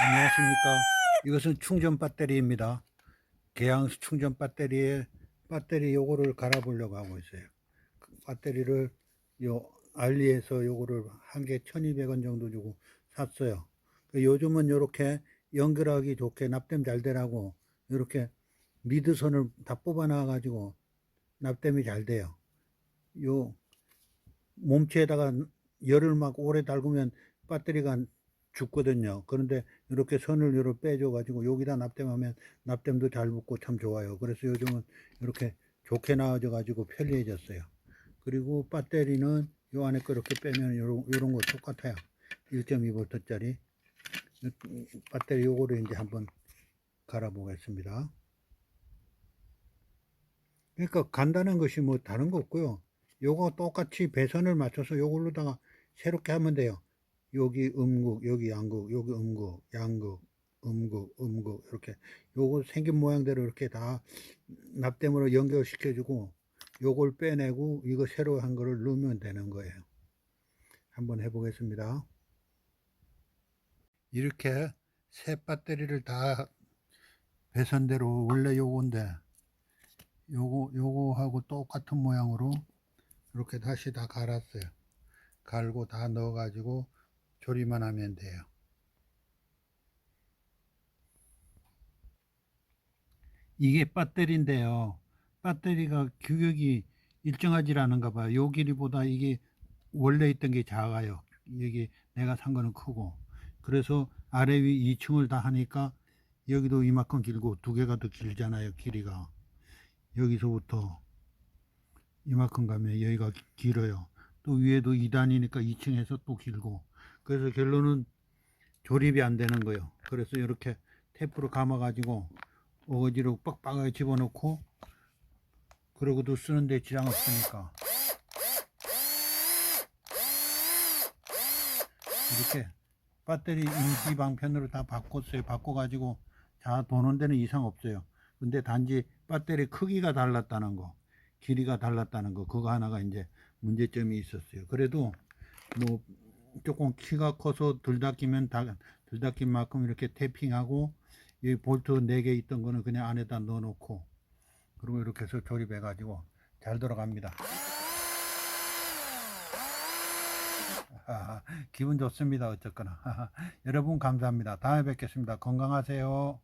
안녕하십니까. 이것은 충전 배터리입니다. 계양수 충전 배터리에 배터리 요거를 갈아 보려고 하고 있어요. 그 배터리를 요 알리에서 요거를 한 개 1200원 정도 주고 샀어요. 그 요즘은 요렇게 연결하기 좋게 납땜 잘 되라고 요렇게 미드선을 다 뽑아 놔 가지고 납땜이 잘 돼요. 요 몸체에다가 열을 막 오래 달구면 배터리가 죽거든요. 그런데 이렇게 선을 요로 빼줘 가지고 여기다 납땜하면 납땜도 잘 붙고 참 좋아요. 그래서 요즘은 이렇게 좋게 나와져 가지고 편리해졌어요. 그리고 배터리는 요 안에 거 이렇게 빼면 요런 요런 거 똑같아요. 1.2V 짜리 배터리 요거를 이제 한번 갈아 보겠습니다. 그러니까 간단한 것이 뭐 다른 거 없고요. 요거 똑같이 배선을 맞춰서 요걸로다가 새롭게 하면 돼요. 여기 음극, 여기 양극, 여기 음극, 양극, 음극, 음극 이렇게 요거 생긴 모양대로 이렇게 다 납땜으로 연결시켜주고 요걸 빼내고 이거 새로 한 거를 넣으면 되는 거예요. 한번 해보겠습니다. 이렇게 새 배터리를 다 배선대로 원래 요건데 요거 요거하고 똑같은 모양으로 이렇게 다시 다 갈았어요. 갈고 다 넣어가지고 조리만 하면 돼요. 이게 배터리인데요. 배터리가 규격이 일정하지 않은가 봐요. 요 길이보다 이게 원래 있던 게 작아요. 여기 내가 산 거는 크고. 그래서 아래 위 2층을 다 하니까 여기도 이만큼 길고 두 개가 더 길잖아요. 길이가. 여기서부터 이만큼 가면 여기가 기- 길어요. 또 위에도 2단이니까 2층에서 또 길고. 그래서 결론은 조립이 안 되는 거예요. 그래서 이렇게 테이프로 감아 가지고 어거지로 빡빡하게 집어넣고 그러고도 쓰는데 지장 없으니까 이렇게 배터리 임시 방편으로 다 바꿨어요. 바꿔 가지고 자 도는 데는 이상 없어요. 근데 단지 배터리 크기가 달랐다는 거, 길이가 달랐다는 거, 그거 하나가 이제 문제점이 있었어요. 그래도 뭐 조금 키가 커서 덜 닦이면 다, 덜 닦인 만큼 이렇게 태핑하고 이 볼트 4개 있던 거는 그냥 안에다 넣어 놓고 그리고 이렇게 해서 조립해 가지고 잘 돌아갑니다. 기분 좋습니다. 어쨌거나. 여러분 감사합니다. 다음에 뵙겠습니다. 건강하세요.